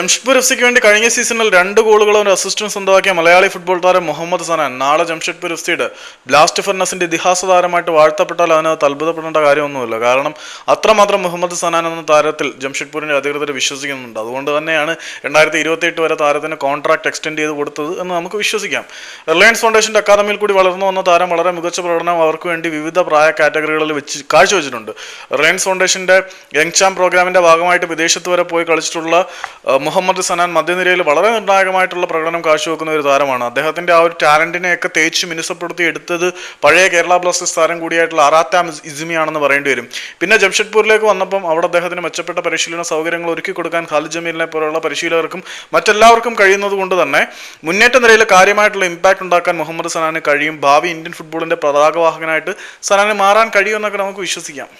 Jamshedpur F സിക്ക് വേണ്ടി കഴിഞ്ഞ സീസണിൽ രണ്ട് ഗോളുകളും ഒരു അസിസ്റ്റൻസ് സ്വന്തമാക്കിയ മലയാളി ഫുട്ബോൾ താരം മുഹമ്മദ് സനാൻ. നാളെ ജംഷഡ്പൂർ എഫ് സിയുടെ ബ്ലാസ്റ്റ് ഫർണസിന്റെ ഇതിഹാസ താരമായിട്ട് വാഴ്ത്തപ്പെട്ടാൽ അതിനകത്ത് അത്ഭുതപ്പെടേണ്ട കാര്യമൊന്നുമില്ല. കാരണം അത്രമാത്രം മുഹമ്മദ് സനാൻ എന്ന താരത്തിൽ ജംഷഡ്പൂരിന്റെ അധികൃതർ വിശ്വസിക്കുന്നുണ്ട്. അതുകൊണ്ട് തന്നെയാണ് രണ്ടായിരത്തി ഇരുപത്തി എട്ട് വരെ താരത്തിന് കോൺട്രാക്ട് എക്സ്റ്റെൻഡ് ചെയ്ത് കൊടുത്തത് എന്ന് നമുക്ക് വിശ്വസിക്കാം. റിലയൻസ് ഫൗണ്ടേഷന്റെ അക്കാദമിയിൽ കൂടി വളർന്നു വന്ന താരം വളരെ മികച്ച പ്രകടനം അവർക്ക് വേണ്ടി വിവിധ പ്രായ കാറ്റഗറികളിൽ വെച്ച് കാഴ്ചവെച്ചിട്ടുണ്ട്. റിലയൻസ് ഫൗണ്ടേഷന്റെ യങ് ചാം പ്രോഗ്രാമിന്റെ ഭാഗമായിട്ട് വിദേശത്ത് വരെ പോയി കളിച്ചിട്ടുള്ള മുഹമ്മദ് സനാൻ മധ്യനിരയിൽ വളരെ നിർണായകമായിട്ടുള്ള പ്രകടനം കാഴ്ചവെക്കുന്ന ഒരു താരമാണ്. അദ്ദേഹത്തിന്റെ ആ ഒരു ടാലന്റിനെയൊക്കെ തേച്ച് മിനുസപ്പെടുത്തി എടുത്തത് പഴയ കേരള ബ്ലാസ്റ്റേഴ്സ് താരം കൂടിയായിട്ടുള്ള അറാത്താം ഇസിമിയാണെന്ന് പറയേണ്ടി വരും. പിന്നെ ജംഷഡ്പൂരിലേക്ക് വന്നപ്പം അവിടെ അദ്ദേഹത്തിന് മെച്ചപ്പെട്ട പരിശീലന സൗകര്യങ്ങൾ ഒരുക്കി കൊടുക്കാൻ ഖാലിദ് ജമീലിനെ പോലുള്ള പരിശീലകർക്കും മറ്റെല്ലാവർക്കും കഴിയുന്നത് കൊണ്ട് തന്നെ മുന്നേറ്റ നിരയിൽ കാര്യമായിട്ടുള്ള ഇമ്പാക്ട് ഉണ്ടാക്കാൻ മുഹമ്മദ് സനാന് കഴിയും. ഭാവി ഇന്ത്യൻ ഫുട്ബോളിന്റെ പതാകവാഹകനായിട്ട് സനാന് മാറാൻ കഴിയുമെന്നൊക്കെ നമുക്ക് വിശ്വസിക്കാം.